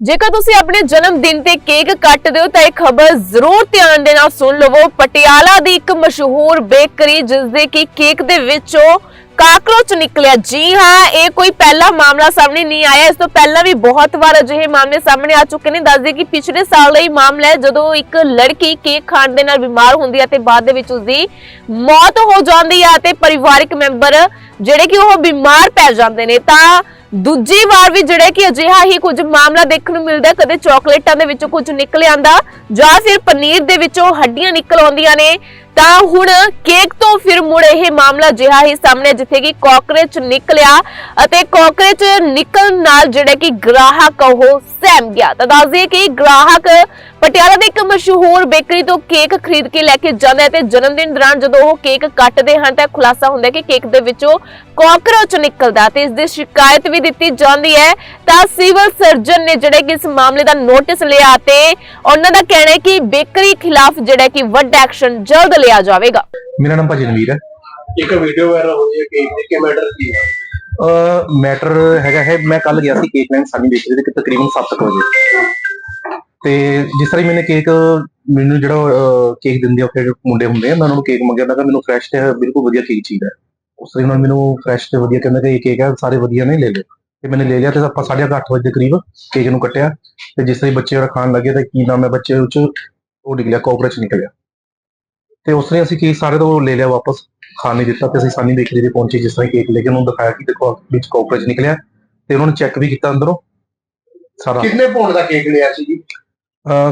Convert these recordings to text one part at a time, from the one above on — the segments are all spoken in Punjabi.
ਜੇਕਰ ਤੁਸੀਂ ਆਪਣੇ ਜਨਮ ਦਿਨ ਤੇ ਕੇਕ ਕੱਟਦੇ ਹੋ, ਤਾਂ ਇਹ ਖਬਰ ਜ਼ਰੂਰ ਧਿਆਨ ਦੇ ਨਾਲ ਸੁਣ ਲਵੋ। ਪਟਿਆਲਾ ਦੀ ਇੱਕ ਮਸ਼ਹੂਰ ਬੇਕਰੀ, ਜਿਸ ਦੇ ਕਿ ਕੇਕ ਦੇ ਵਿੱਚੋਂ ਕਾਕਰੋਚ ਨਿਕਲਿਆ। ਜੀ ਹਾਂ, ਇਹ ਕੋਈ ਪਹਿਲਾ ਮਾਮਲਾ ਸਾਹਮਣੇ ਨਹੀਂ ਆਇਆ। ਇਸ ਤੋਂ ਪਹਿਲਾਂ ਵੀ ਬਹੁਤ ਵਾਰ ਅਜਿਹੇ ਮਾਮਲੇ ਸਾਹਮਣੇ ਆ ਚੁੱਕੇ ਨੇ। ਦੱਸਦੇ ਕਿ ਪਿਛਲੇ ਸਾਲ ਦਾ ਹੀ ਮਾਮਲਾ ਹੈ, ਜਦੋਂ ਇੱਕ ਲੜਕੀ ਕੇਕ ਖਾਣ ਦੇ ਨਾਲ ਬਿਮਾਰ ਹੁੰਦੀ ਹੈ ਤੇ ਬਾਅਦ ਦੇ ਵਿੱਚ ਉਸਦੀ ਮੌਤ ਹੋ ਜਾਂਦੀ ਹੈ ਤੇ ਪਰਿਵਾਰਕ ਮੈਂਬਰ ਜਿਹੜੇ ਕਿ ਉਹ ਬਿਮਾਰ ਪੈ ਜਾਂਦੇ ਨੇ, ਤਾਂ ਦੂਜੀ ਵਾਰ ਵੀ ਜਿਹੜਾ ਕਿ ਅਜਿਹਾ ਹੀ ਕੁਝ ਮਾਮਲਾ ਦੇਖਣ ਨੂੰ ਮਿਲਦਾ ਕਦੇ ਚਾਕਲੇਟਾਂ ਦੇ ਵਿੱਚੋਂ ਕੁਝ ਨਿਕਲ ਆਂਦਾ ਜਾਂ ਫਿਰ ਪਨੀਰ ਦੇ ਵਿੱਚੋਂ ਹੱਡੀਆਂ ਨਿਕਲ ਆਉਂਦੀਆਂ ਨੇ। ਤਾਂ ਹੁਣ ਕੇਕ ਤੋਂ ਫਿਰ ਮੁੜ ਇਹ ਮਾਮਲਾ ਜਿਹਾ ਹੀ ਸਾਹਮਣੇ ਜਿੱਥੇ ਕਿ ਕਾਕਰੋਚ ਨਿਕਲਿਆ ਅਤੇ ਕਾਕਰੋਚ ਨਿਕਲਣ ਨਾਲ ਜਿਹੜਾ ਕਿ ਗ੍ਰਾਹਕ ਉਹ ਸਹਿਮ ਗਿਆ। ਤਾਂ ਦੱਸ ਕਿ ਗ੍ਰਾਹਕ ਪਟਿਆਲਾ ਦੇ ਇੱਕ ਮਸ਼ਹੂਰ ਬੇਕਰੀ ਤੋਂ ਕੇਕ ਖਰੀਦ ਕੇ ਲੈ ਕੇ ਜਾਂਦਾ ਹੈ ਤੇ ਜਨਮ ਦਿਨ ਦੌਰਾਨ ਜਦੋਂ ਉਹ ਕੇਕ ਕੱਟਦੇ ਹਨ ਤਾਂ ਖੁਲਾਸਾ ਹੁੰਦਾ ਕਿ ਕੇਕ ਦੇ ਵਿੱਚੋਂ ਕਾਕਰੋਚ ਨਿਕਲਦਾ ਤੇ ਇਸ ਦੀ ਸ਼ਿਕਾਇਤ ਵੀ ਦਿੱਤੀ ਜਾਂਦੀ ਹੈ। ਤਾਂ ਸਿਵਲ ਸਰਜਨ ਨੇ ਜਿਹੜੇ ਕਿ ਇਸ ਮਾਮਲੇ ਦਾ ਨੋਟਿਸ ਲਿਆ ਤੇ ਉਹਨਾਂ ਦਾ ਕਹਿਣਾ ਹੈ ਕਿ ਬੇਕਰੀ ਖਿਲਾਫ ਜਿਹੜਾ ਕਿ ਵੱਡਾ ਐਕਸ਼ਨ ਜਲਦ ਲਿਆ ਜਾਵੇਗਾ। ਮੇਰਾ ਨਾਮ ਭਾਜੀ ਰਣਵੀਰ ਹੈ। ਇੱਕ ਵੀਡੀਓ ਵਾਇਰਲ ਹੋਈ ਹੈ ਕਿ ਕਿ ਮੈਟਰ ਕੀ ਹੈ? ਅ ਮੈਟਰ ਹੈਗਾ ਹੈ ਮੈਂ ਕੱਲ ਗਿਆ ਸੀ ਕੇਕ ਲੈਣ ਸਾਨੀ ਬੇਕਰੀ ਦੇ ਤਕਰੀਬਨ 7 ਵਜੇ। ਤੇ ਜਿਸ ਤਰ੍ਹਾਂ ਮੈਨੇ ਕੇਕ ਮੈਨੂੰ ਜਿਹੜਾ ਕੇਕ ਦਿੰਦੇ ਆ ਜੋ ਮੁੰਡੇ ਹੁੰਦੇ ਆ ਮੈਂ ਉਹਨਾਂ ਨੂੰ ਕੇਕ ਮੰਗਿਆ ਮੈਂ ਕਿਹਾ ਮੈਨੂੰ ਫਰੈਸ਼ ਤੇ ਬਿਲਕੁਲ ਵਧੀਆ ਕੇਕ ਚਾਹੀਦਾ ਹੈ। ਉਸ ਤਰ੍ਹਾਂ ਉਹਨਾਂ ਨੇ ਮੈਨੂੰ ਫਰੈਸ਼ ਤੇ ਵਧੀਆ ਕਹਿੰਦਾ ਕਿ ਇਹ ਕੇਕ ਹੈ ਸਾਰੇ ਵਧੀਆ ਨੇ ਲੈ ਲਓ। ਤੇ ਮੈਨੇ ਲੈ ਲਿਆ ਤੇ ਆਪਾਂ 8:30 ਵਜੇ ਦੇ ਕਰੀਬ ਕੇਕ ਨੂੰ ਕੱਟਿਆ। ਤੇ ਜਿਸ ਤਰ੍ਹਾਂ ਬੱਚੇ ਜਿਹੜਾ ਖਾਣ ਲੱਗੇ ਤਾਂ ਕੀ ਨਾਮ ਹੈ ਬੱਚੇ ਵਿੱਚ ਉਹ ਨਿਕਲਿਆ ਕੋਕਰੋਚ ਨਿਕਲਿਆ। ਤੇ ਉਸ ਤਰ੍ਹਾਂ ਅਸੀਂ ਕੇਕ ਸਾਰੇ ਤੋਂ ਲੈ ਲਿਆ ਵਾਪਸ ਖਾਣ ਨਹੀਂ ਦਿੱਤਾ ਤੇ ਅਸੀਂ ਸਾਨੀ ਬੇਕਰੀ ਦੇ ਪਹੁੰਚੇ ਜਿਸ ਤਰ੍ਹਾਂ ਕੇਕ ਲੈ ਕੇ ਉਹਨੂੰ ਦਿਖਾਇਆ ਕਿ ਦੇਖੋ ਵਿੱਚ ਕੋਕਰੋਚ ਨਿਕਲਿਆ ਤੇ ਉਹਨਾਂ ਨੇ ਚੈੱਕ ਵੀ ਕੀਤਾ ਅੰਦਰੋਂ। ਸਾਰਾ। ਕਿੰਨੇ ਪਾਉਂਡ ਦਾ ਕੇਕ ਲਿਆ ਸੀ ਜੀ?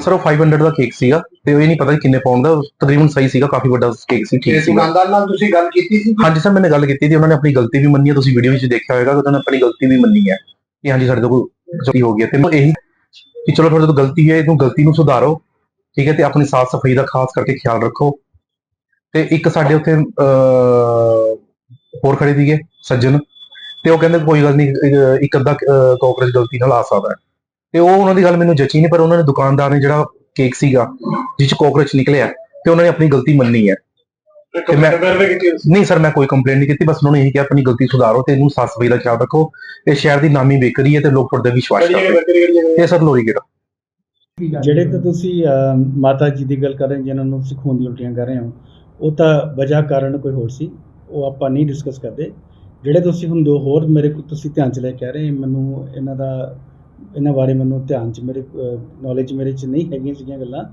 ਸਰ ਉਹ 500 ਦਾ ਕੇਕ ਸੀਗਾ ਤੇ ਉਹ ਇਹ ਨਹੀਂ ਪਤਾ ਕਿ ਕਿੰਨੇ ਪਾਉਂਡ ਦਾ ਤਕਰੀਬਨ ਸਹੀ ਸੀਗਾ ਕਾਫੀ ਵੱਡਾ ਕੇਕ ਸੀ ਤੇ ਠੀਕ ਸੀਗਾ। ਦੁਕਾਨਦਾਰ ਨਾਲ ਤੁਸੀਂ ਗੱਲ ਕੀਤੀ ਸੀ? ਹਾਂਜੀ ਸਰ ਮੈंने ਗੱਲ ਕੀਤੀ ਸੀ ਉਹਨਾਂ ਨੇ ਆਪਣੀ ਗਲਤੀ ਵੀ ਮੰਨੀ ਹੈ ਤੁਸੀਂ ਵੀਡੀਓ ਵਿੱਚ ਦੇਖਿਆ ਹੋਵੇਗਾ ਕਿ ਉਹਨਾਂ ਨੇ ਆਪਣੀ ਗਲਤੀ ਵੀ ਮੰਨੀ ਹੈ ਕਿ ਹਾਂਜੀ ਸਾਡੇ ਤੋਂ ਕੋਈ ਗਲਤੀ ਹੋ ਗਈ ਹੈ। ਤੇ ਮੈਂ ਇਹੀ ਕਿ ਚਲੋ ਤੁਹਾਡੇ ਤੋਂ ਗਲਤੀ ਹੈ ਇਹਨੂੰ ਗਲਤੀ ਨੂੰ ਸੁਧਾਰੋ ਠੀਕ ਹੈ ਤੇ ਆਪਣੀ ਸਾਫ਼ ਸਫ਼ਾਈ ਦਾ ਖਾਸ ਕਰਕੇ ਖਿਆਲ ਰੱਖੋ। ਤੇ ਇੱਕ ਸਾਡੇ ਉੱਥੇ ਅਹ, ਹੋਰ ਖੜੇ ਸੀਗੇ ਸੱਜਣ। ਤੇ ਉਹ ਕਹਿੰਦੇ ਕੋਈ ਗੱਲ ਨਹੀਂ ਇੱਕ ਅੱਧਾ ਕੋਕਰੇਜ ਗਲਤੀ ਨਾਲ ਆ ਸਕਦਾ ਤੇ ਉਹ ਉਹਨਾਂ ਦੀ ਗੱਲ ਮੈਨੂੰ ਜੱਚੀ ਨਹੀਂ ਪਰ ਉਹਨਾਂ ਨੇ ਦੁਕਾਨਦਾਰ ਨੇ ਜਿਹੜਾ ਕੇਕ ਸੀਗਾ ਜਿਸ ਚ ਕੋਕਰੋਚ ਨਿਕਲਿਆ ਤੇ ਉਹਨਾਂ ਨੇ ਆਪਣੀ ਗਲਤੀ ਮੰਨੀ ਹੈ। ਤੇ ਮੈਂ-? ਨਹੀਂ ਸਰ ਮੈਂ ਕੋਈ ਕੰਪਲੇਂਟ ਨਹੀਂ ਕੀਤੀ ਬਸ ਉਹਨਾਂ ਨੇ ਇਹੀ ਕਿਹਾ ਆਪਣੀ ਗਲਤੀ ਸੁਧਾਰੋ ਤੇ ਇਹਨੂੰ ਸਾਫ਼ ਸਫ਼ਾਈ ਦਾ ਖਿਆਲ ਰੱਖੋ। ਇਹ ਸ਼ਹਿਰ ਦੀ ਨਾਮੀ ਬੇਕਰੀ ਹੈ ਤੇ ਲੋਕ ਤੁਹਾਡੇ ਵਿਸ਼ਵਾਸ ਕਰਦੇ। ਇਹ ਸਰ ਲੋਰੀ ਗੇਟ ਜਿਹੜੇ ਤਾਂ ਤੁਸੀਂ ਮਾਤਾ ਜੀ ਦੀ ਗੱਲ ਕਰ ਰਹੇ ਜਿਨ੍ਹਾਂ ਨੂੰ ਖੂਨ ਦੀ ਉਲਟੀਆਂ ਕਰ ਰਹੇ ਹੋ ਉਹ ਤਾਂ ਵਜ੍ਹਾ ਕਾਰਨ ਕੋਈ ਹੋਰ ਸੀ, ਉਹ ਆਪਾਂ ਨਹੀਂ ਡਿਸਕਸ ਕਰਦੇ। ਜਿਹੜੇ ਤੁਸੀਂ ਹੁਣ ਦੋ ਹੋਰ ਮੇਰੇ ਕੋਲ ਤੁਸੀਂ ਧਿਆਨ ਚ ਲੈ ਕੇ ਆ ਰਹੇ, ਮੈਨੂੰ ਇਹਨਾਂ ਦਾ ਇਹਨਾਂ ਬਾਰੇ ਮੈਨੂੰ ਧਿਆਨ ਚ ਮੇਰੇ ਨੌਲੇਜ ਮੇਰੇ ਚ ਨਹੀਂ ਹੈਗੀਆਂ ਸੀਗੀਆਂ ਗੱਲਾਂ।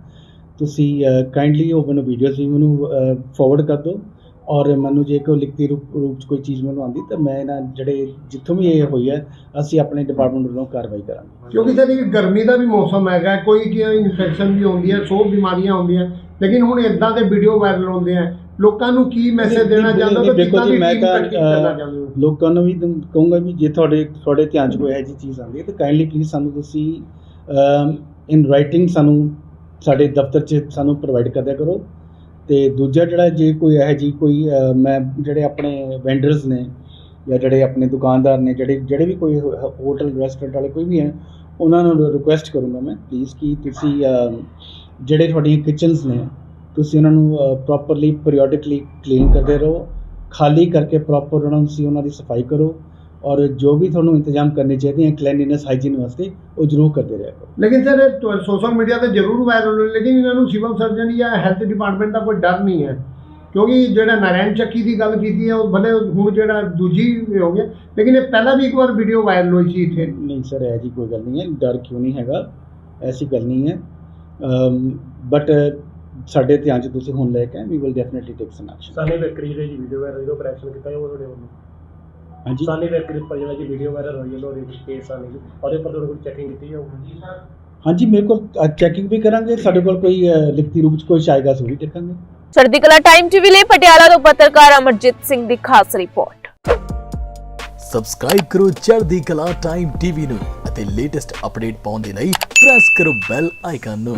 ਤੁਸੀਂ ਕਾਈਂਡਲੀ ਉਹ ਮੈਨੂੰ ਵੀਡੀਓਜ਼ ਵੀ ਮੈਨੂੰ ਫਾਰਵਰਡ ਕਰ ਦਿਓ। ਔਰ ਮੈਨੂੰ ਜੇ ਕੋਈ ਲਿਖਤੀ ਰੂਪ ਰੂਪ ਚ ਕੋਈ ਚੀਜ਼ ਮੈਨੂੰ ਆਉਂਦੀ ਤਾਂ ਮੈਂ ਇਹਨਾਂ ਜਿਹੜੇ ਜਿੱਥੋਂ ਵੀ ਇਹ ਹੋਈ ਹੈ ਅਸੀਂ ਆਪਣੇ ਡਿਪਾਰਟਮੈਂਟ ਵੱਲੋਂ ਕਾਰਵਾਈ ਕਰਾਂਗੇ। ਕਿਉਂਕਿ ਸਰ ਇਹ ਗਰਮੀ ਦਾ ਵੀ ਮੌਸਮ ਹੈਗਾ ਕੋਈ ਕੀ ਇਨਫੈਕਸ਼ਨ ਵੀ ਹੁੰਦੀ ਹੈ ਸੌ ਬਿਮਾਰੀਆਂ ਹੁੰਦੀਆਂ ਲੇਕਿਨ ਹੁਣ ਇਦਾਂ ਦੇ ਵੀਡੀਓ ਵਾਇਰਲ ਹੁੰਦੇ ਆ ਲੋਕਾਂ ਨੂੰ ਕੀ ਮੈਸੇਜ ਦੇਣਾ ਚਾਹੁੰਦੇ ਕਿ ਦੇਖੋ ਜੀ, ਮੈਂ ਤਾਂ, ਲੋਕਾਂ ਨੂੰ ਵੀ ਕਹੂੰਗਾ ਵੀ ਜੇ ਤੁਹਾਡੇ ਤੁਹਾਡੇ ਧਿਆਨ 'ਚ ਕੋਈ ਇਹੋ ਜਿਹੀ ਚੀਜ਼ ਆਉਂਦੀ ਹੈ ਤਾਂ ਕਾਈਂਡਲੀ ਪਲੀਜ਼ ਸਾਨੂੰ ਤੁਸੀਂ ਇਨ ਰਾਈਟਿੰਗ ਸਾਨੂੰ ਸਾਡੇ ਦਫ਼ਤਰ 'ਚ ਸਾਨੂੰ ਪ੍ਰੋਵਾਈਡ ਕਰ ਦਿਆ ਕਰੋ। ਅਤੇ ਦੂਜਾ ਜਿਹੜਾ ਜੇ ਕੋਈ ਇਹੋ ਜਿਹੀ ਕੋਈ ਮੈਂ ਜਿਹੜੇ ਆਪਣੇ ਵੈਂਡਰਸ ਨੇ ਜਾਂ ਜਿਹੜੇ ਆਪਣੇ ਦੁਕਾਨਦਾਰ ਨੇ, ਜਿਹੜੇ ਜਿਹੜੇ ਵੀ ਕੋਈ ਹੋਟਲ ਰੈਸਟੋਰੈਂਟ ਵਾਲੇ ਕੋਈ ਵੀ ਹੈ, ਉਹਨਾਂ ਨੂੰ ਰਿਕੁਐਸਟ ਕਰੂੰਗਾ ਮੈਂ ਪਲੀਜ਼ ਕਿ ਤੁਸੀਂ ਜਿਹੜੇ ਤੁਹਾਡੀਆਂ ਕਿਚਨਸ ਨੇ, ਤੁਸੀਂ ਉਹਨਾਂ ਨੂੰ ਪ੍ਰੋਪਰਲੀ ਪੀਰੀਓਡਿਕਲੀ ਕਲੀਨ ਕਰਦੇ ਰਹੋ, ਖਾਲੀ ਕਰਕੇ ਪ੍ਰੋਪਰ ਉਹਨਾਂ ਨੂੰ ਤੁਸੀਂ ਉਹਨਾਂ ਦੀ ਸਫ਼ਾਈ ਕਰੋ ਔਰ ਜੋ ਵੀ ਤੁਹਾਨੂੰ ਇੰਤਜ਼ਾਮ ਕਰਨੇ ਚਾਹੀਦੇ ਹੈ ਕਲੀਨਲੀਨੈਸ ਹਾਈਜੀਨ ਵਾਸਤੇ ਉਹ ਜ਼ਰੂਰ ਕਰਦੇ ਰਿਹਾ ਕਰੋ। ਲੇਕਿਨ ਸਰ ਸੋਸ਼ਲ ਮੀਡੀਆ ਤੇ ਜ਼ਰੂਰ ਵਾਇਰਲ ਹੋਏ ਲੇਕਿਨ ਇਹਨਾਂ ਨੂੰ ਸਿਵਲ ਸਰਜਨ ਜਾਂ ਹੈਲਥ ਡਿਪਾਰਟਮੈਂਟ ਦਾ ਕੋਈ ਡਰ ਨਹੀਂ ਹੈ। ਕਿਉਂਕਿ ਜਿਹੜਾ ਨਾਰਾਇਣ ਚੱਕੀ ਦੀ ਗੱਲ ਕੀਤੀ ਹੈ ਉਹ ਭਲੇ ਹੁਣ ਜਿਹੜਾ ਦੂਜੀ ਹੋ ਗਿਆ ਲੇਕਿਨ ਇਹ ਪਹਿਲਾਂ ਵੀ ਇੱਕ ਵਾਰ ਵੀਡੀਓ ਵਾਇਰਲ ਹੋਈ ਸੀ ਇੱਥੇ। ਨਹੀਂ ਸਰ ਇਹ ਜੀ ਕੋਈ ਗੱਲ ਨਹੀਂ ਹੈ ਡਰ ਕਿਉਂ ਨਹੀਂ ਹੈਗਾ ਐਸੀ ਗੱਲ ਨਹੀਂ ਹੈ। ਬਟ ਸਾਡੇ ਧਿਆਨ 'ਚ ਤੁਸੀਂ ਹੁਣ ਲੈ ਕੇ ਵੀ will definitely take some action Sani bakery ਦੇ ਜੀ ਵੀਡੀਓ ਵਾਇਰਲ ਜਦੋਂ ਆਪਰੇਸ਼ਨ ਕੀਤਾ ਉਹ ਤੁਹਾਡੇ ਵੱਲੋਂ। ਹਾਂਜੀ। ਸਾਨੀ ਬੇਕਰੀ ਉੱਪਰ ਜਿਹੜਾ ਜੀ ਵੀਡੀਓ ਵਾਇਰਲ ਹੋਈ ਹੈ ਵਿੱਚ ਕੇਸ ਜੀ ਉਹਦੇ ਉੱਪਰ ਤੁਹਾਡੇ ਕੋਲ ਚੈਕਿੰਗ ਕੀਤੀ ਜਾਊਗੀ। ਹਾਂਜੀ ਮੇਰੇ ਕੋਲ ਚੈਕਿੰਗ ਵੀ ਕਰਾਂਗੇ। ਸਾਡੇ ਕੋਲ ਕੋਈ ਲਿਖਤੀ ਰੂਪ 'ਚ ਕੋਈ ਸ਼ਾਇਗਾ ਸੋ ਵੀ ਦੇਖਾਂਗੇ। ਚੜ੍ਹਦੀ ਕਲਾ ਟਾਈਮ ਟੀਵੀ ਲਈ ਪਟਿਆਲਾ ਤੋਂ ਪੱਤਰਕਾਰ ਅਮਰਜੀਤ ਸਿੰਘ ਦੀ ਖਾਸ ਰਿਪੋਰਟ ਸਬਸਕ੍ਰਾਈਬ ਕਰੋ ਚੜ੍ਹਦੀ ਕਲਾ ਟਾਈਮ ਟੀਵੀ ਨੂੰ ਅਤੇ ਲੇਟੈਸਟ ਅਪਡੇਟ ਪਾਉਣ ਦੇ ਲਈ ਪ੍ਰੈਸ ਕਰੋ ਬੈਲ ਆਈਕਨ ਨੂੰ।